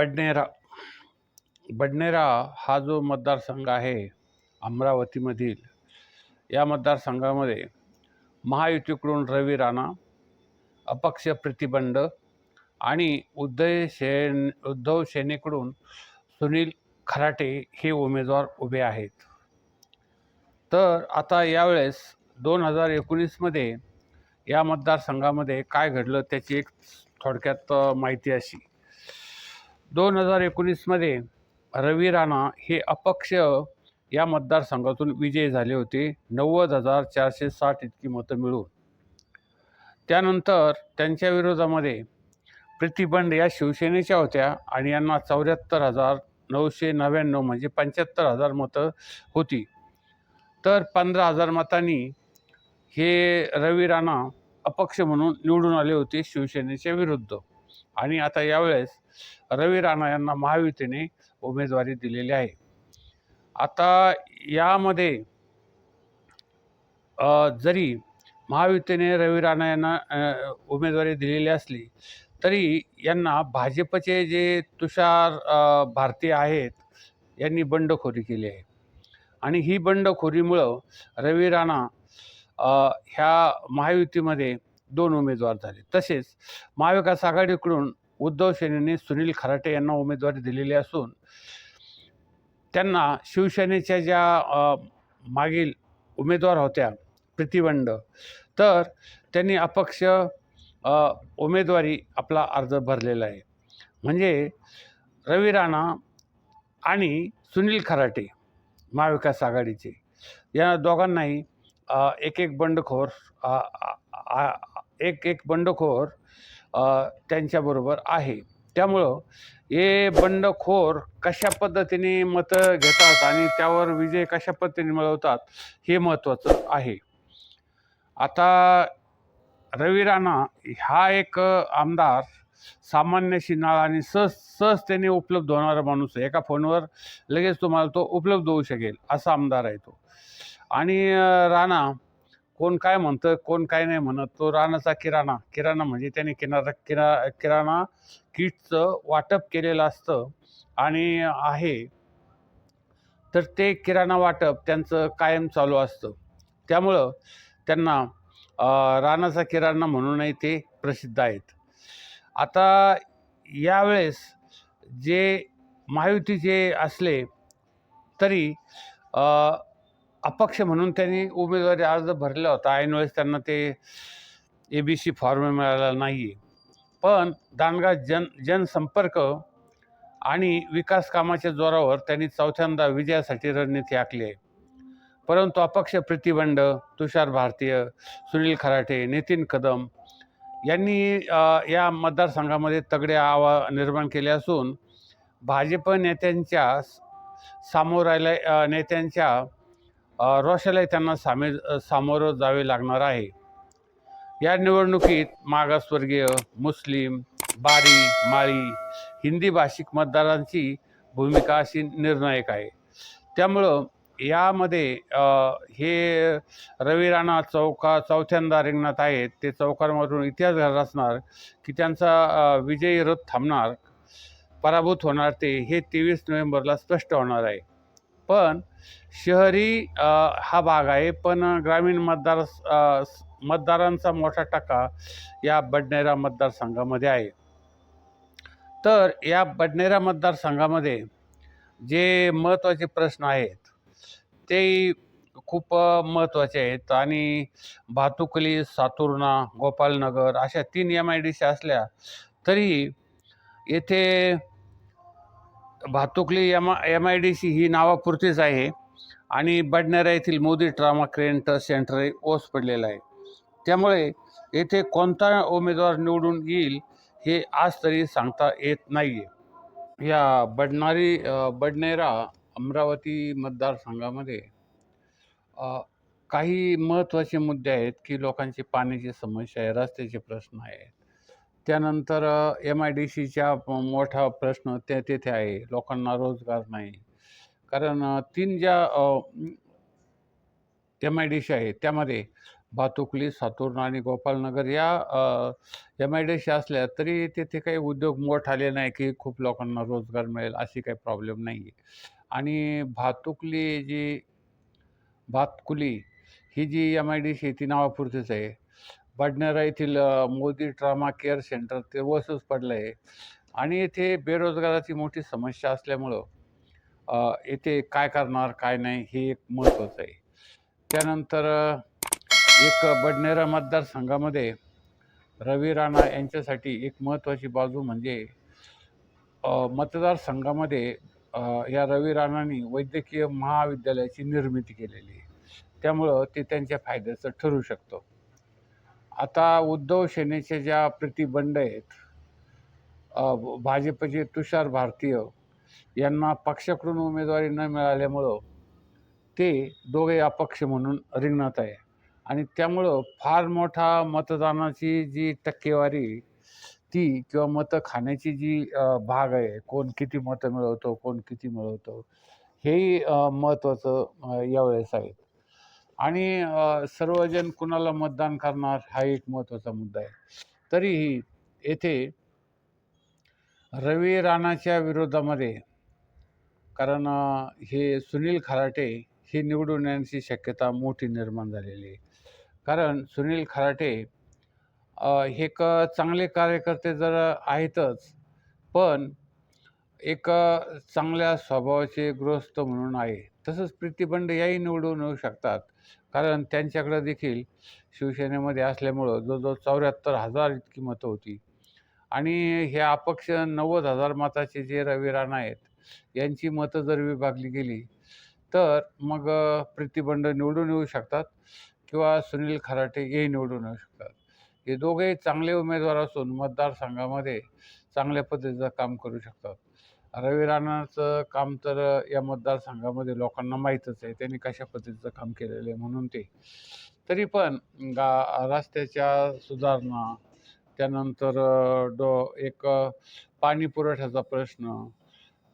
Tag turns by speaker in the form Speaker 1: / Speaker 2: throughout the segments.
Speaker 1: बडनेरा. बडनेरा हा जो मतदारसंघ आहे अमरावतीमधील या मतदारसंघामध्ये महायुतीकडून रवी राणा अपक्ष प्रतिबंध आणि उदय सेन उद्धव सेनेकडून सुनील खराटे हे उमेदवार उभे आहेत. तर आता यावेळेस दोन हजार एकोणीसमध्ये या मतदारसंघामध्ये काय घडलं त्याची एक थोडक्यात माहिती अशी. दोन हजार एकोणीसमध्ये रवी राणा हे अपक्ष या मतदारसंघातून विजयी झाले होते. नव्वद हजार चारशे साठ इतकी मतं मिळून. त्यानंतर त्यांच्या विरोधामध्ये प्रतिबंध या शिवसेनेच्या होत्या आणि यांना चौऱ्याहत्तर हजार नऊशे नव्याण्णव म्हणजे पंच्याहत्तर हजार मतं होती. तर पंधरा हजार मतांनी हे रवी राणा अपक्ष म्हणून निवडून आले होते शिवसेनेच्या विरुद्ध. आणि आता यावेळेस रवी राणा यांना महायुतीने उमेदवारी दिलेली आहे. आता यामध्ये जरी महायुतीने रवी राणा यांना उमेदवारी दिलेली असली तरी यांना भाजपचे जे तुषार भारती आहेत यांनी बंडखोरी केली आहे. आणि ही बंडखोरीमुळं रवी राणा ह्या महायुतीमध्ये दोन उमेदवार झाले. तसेच महाविकास आघाडीकडून उद्धव सेनेने सुनील खराटे यांना उमेदवारी दिलेली असून त्यांना शिवसेनेच्या ज्या मागील उमेदवार होत्या प्रतिबंड तर त्यांनी अपक्ष उमेदवारी आपला अर्ज भरलेला आहे. म्हणजे रवी राणा आणि सुनील खराटे महाविकास आघाडीचे. या दोघांनाही एक एक बंडखोर एक एक बंडखोर त्यांच्याबरोबर आहे. त्यामुळं हे बंडखोर कशा पद्धतीने मतं घेतात आणि त्यावर विजय कशा पद्धतीने मिळवतात हे महत्त्वाचं आहे. आता रवी राणा हा एक आमदार सामान्य शिनाळ आणि सहज सहजतेने उपलब्ध होणारा माणूस आहे. एका फोनवर लगेच तुम्हाला तो उपलब्ध होऊ शकेल असा आमदार आहे तो. आणि राणा कोण काय म्हणतं कोण काय नाही म्हणत तो राणाचा किराणा. किराणा म्हणजे त्याने किनारा किरा किराणा किटचं वाटप केलेलं असतं आणि आहे. तर ते किराणा वाटप त्यांचं कायम चालू असतं. त्यामुळं त्यांना रानाचा राणाचा किराणा म्हणूनही ते प्रसिद्ध आहेत. आता यावेळेस जे महायुतीचे असले तरी अपक्ष म्हणून त्यांनी उमेदवारी अर्ज भरला होता. ऐनवेळेस त्यांना ते ए बी सी फॉर्म मिळाला नाही पण दानगा जन जनसंपर्क आणि विकास कामाच्या जोरावर त्यांनी चौथ्यांदा विजयासाठी रणनीती आखली आहे. परंतु अपक्ष प्रतिबंड तुषार भारतीय सुनील खराटे नितीन कदम यांनी या मतदारसंघामध्ये तगडे आवा निर्माण केले असून भाजप नेत्यांच्या सामोरायला सामोर आल्या नेत्यांच्या अ, त्यांना सामे सामोरं जावे लागणार आहे. या निवडणुकीत मागासवर्गीय मुस्लिम बारी माळी हिंदी भाषिक मतदारांची भूमिका अशी निर्णायक आहे. त्यामुळं यामध्ये हे रवी राणा चौका चौथ्यांदा रिंगणात आहेत. ते चौकांमधून इतिहास घडत असणार की त्यांचा विजयी रथ थांबणार पराभूत होणार ते हे तेवीस नोव्हेंबरला स्पष्ट होणार आहे. पण शहरी हा भाग आहे. पण ग्रामीण मतदार मतदारांचा मोठा टक्का या बडनेरा मतदारसंघामध्ये आहे. तर या बडनेरा मतदारसंघामध्ये जे महत्त्वाचे प्रश्न आहेत ते खूप महत्त्वाचे आहेत. आणि भातुकली सातुर्णा गोपालनगर अशा तीन एम आय डी सी असल्या तरी येथे Bhatukali M M I D C ही नावापुरतीच आहे. आणि बडनेरा येथील मोदी ट्रामा क्रेंट सेंटर ओस पडलेलं आहे. त्यामुळे येथे कोणता उमेदवार निवडून येईल हे आज तरी सांगता येत नाही आहे या बडणारी बडनेरा अमरावती मतदारसंघामध्ये काही महत्त्वाचे मुद्दे आहेत की लोकांची पाण्याची समस्या आहे रस्त्याचे प्रश्न आहेत. त्यानंतर एम आय डी सीच्या मोठा प्रश्न ते तेथे आहे लोकांना रोजगार नाही कारण तीन ज्या एम आय डी सी आहे त्यामध्ये भातुकली, सातूर आणि गोपालनगर या एम-आय-डी-सी असल्या तरी तिथे काही उद्योग मोठ आले नाही, की खूप लोकांना रोजगार मिळेल अशी काही प्रॉब्लेम नाही आहे. आणि भातुकली जी भातकुली ही जी एम-आय-डी-सी आहे ती नावापुरतीच आहे. बडनेरा येथील मोदी ट्रामा केअर सेंटर ते वसूस पडलं आहे आणि येथे बेरोजगाराची मोठी समस्या असल्यामुळं येथे काय करणार, काय नाही हे एक महत्त्वाचं आहे. त्यानंतर एक बडनेरा मतदारसंघामध्ये रवी राणा यांच्यासाठी एक महत्त्वाची बाजू म्हणजे मतदारसंघामध्ये या रवी राणांनी वैद्यकीय महाविद्यालयाची निर्मिती केलेली आहे. त्यामुळं ते त्यांच्या फायद्याचं ठरू शकतं. आता उद्धव सेनेच्या ज्या प्रतिबंध आहेत, भाजपचे तुषार भारतीय यांना पक्षाकडून उमेदवारी न मिळाल्यामुळं ते दोघे अपक्ष म्हणून रिंगणात आहे आणि त्यामुळं फार मोठा मतदानाची जी टक्केवारी ती किंवा मतं खाण्याची जी भाग आहे, कोण किती मतं मिळवतो, कोण किती मिळवतो, हेही महत्त्वाचं यावेळेस आहे. आणि सर्वजण कुणाला मतदान करणार हा एक महत्त्वाचा मुद्दा आहे. तरीही येथे रवी राणाच्या विरोधामध्ये कारण हे सुनील खराटे हे निवडून येण्याची शक्यता मोठी निर्माण झालेली आहे. कारण सुनील खराटे हे एक चांगले कार्यकर्ते जर आहेतच, पण एक चांगल्या स्वभावाचे गृहस्थ म्हणून आहे. तसंच प्रीतिबंड याही निवडून येऊ शकतात. कारण त्यांच्याकडे देखील शिवसेनेमध्ये असल्यामुळं जवळजवळ चौऱ्याहत्तर हजार इतकी मतं होती आणि हे अपक्ष नव्वद हजार मताचे जे रवी राणा आहेत, यांची मतं जर विभागली गेली, तर मग प्रीतीबंड निवडून येऊ शकतात किंवा सुनील खराटे हे निवडून येऊ शकतात. हे दोघेही चांगले उमेदवार असून मतदारसंघामध्ये चांगल्या पद्धतीचं काम करू शकतात. रवी राणाचं काम तर या मतदारसंघामध्ये लोकांना माहीतच आहे. त्यांनी कशा पद्धतीचं काम केलेलं आहे म्हणून ते. तरी पण गा रस्त्याच्या सुधारणा, त्यानंतर डो एक पाणी पुरवठ्याचा प्रश्न,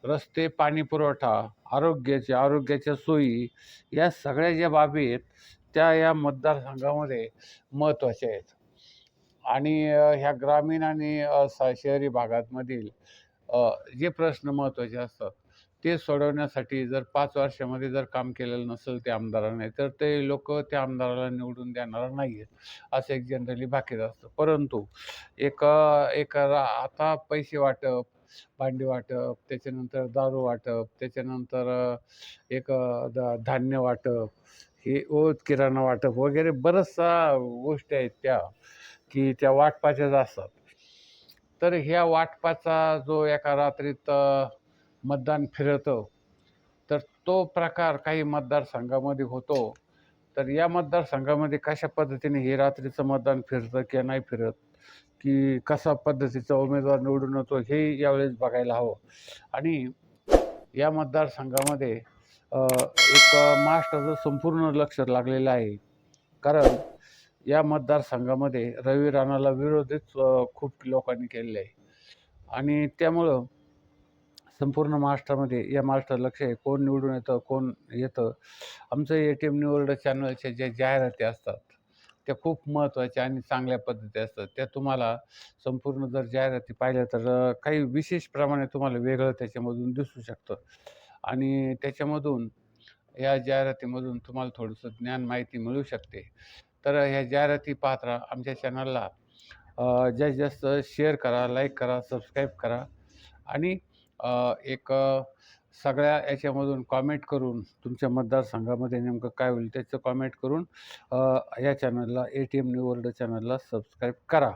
Speaker 1: रस्ते, पाणी पुरवठा, आरोग्याचे आरोग्याच्या सोयी या सगळ्या ज्या बाबी आहेत, त्या या मतदारसंघामध्ये महत्त्वाच्या आहेत. आणि ह्या ग्रामीण आणि स शहरी भागातमधील जे प्रश्न महत्त्वाचे असतात, ते सोडवण्यासाठी जर पाच वर्षामध्ये जर काम केलेलं नसेल त्या आमदाराने, तर ते लोक त्या आमदाराला निवडून देणार नाही आहेत, असं एक जनरली भाकीत असतं. परंतु एक एका रा आता पैसे वाटप, भांडी वाटप, त्याच्यानंतर दारू वाटप, त्याच्यानंतर एक दा धान्य वाटप, हे ओत किराणा वाटप वगैरे बऱ्याचशा गोष्टी आहेत त्या, की त्या वाटपाच्याच असतात. तर ह्या वाटपाचा जो एका रात्रीत मतदान फिरतं, तर तो प्रकार काही मतदारसंघामध्ये होतो. तर या मतदारसंघामध्ये कशा पद्धतीने हे रात्रीचं मतदान फिरतं किंवा नाही फिरत, की कसा पद्धतीचा उमेदवार निवडून येतो, हे यावेळेस बघायला हवं. आणि या मतदारसंघामध्ये एक महाराष्ट्राचं संपूर्ण लक्ष लागलेलं आहे. कारण या मतदारसंघामध्ये रवी राणाला विरोधच खूप लोकांनी केलेलं आहे आणि त्यामुळं संपूर्ण महाराष्ट्रामध्ये या महाराष्ट्रात लक्ष आहे, कोण निवडून येतं, कोण येतं. आमचं ए-टी-एम निवड चॅनलच्या ज्या जाहिराती असतात, त्या खूप महत्त्वाच्या आणि चांगल्या पद्धती असतात. त्या तुम्हाला संपूर्ण जर जाहिराती पाहिल्या तर काही विशेष प्रमाणे तुम्हाला वेगळं त्याच्यामधून दिसू शकतं आणि त्याच्यामधून या जाहिरातीमधून तुम्हाला थोडंसं ज्ञान माहिती मिळू शकते. तर ह्या जाहिराती पाहत राहा. आमच्या चॅनलला जास्तीत जास्त शेअर करा, लाईक करा, सबस्क्राईब करा आणि एक सगळ्या याच्यामधून कॉमेंट करून तुमच्या मतदारसंघामध्ये नेमकं काय होईल त्याचं कॉमेंट करून या चॅनलला ए-टी-एम न्यू वर्ल्ड चॅनलला सबस्क्राईब करा.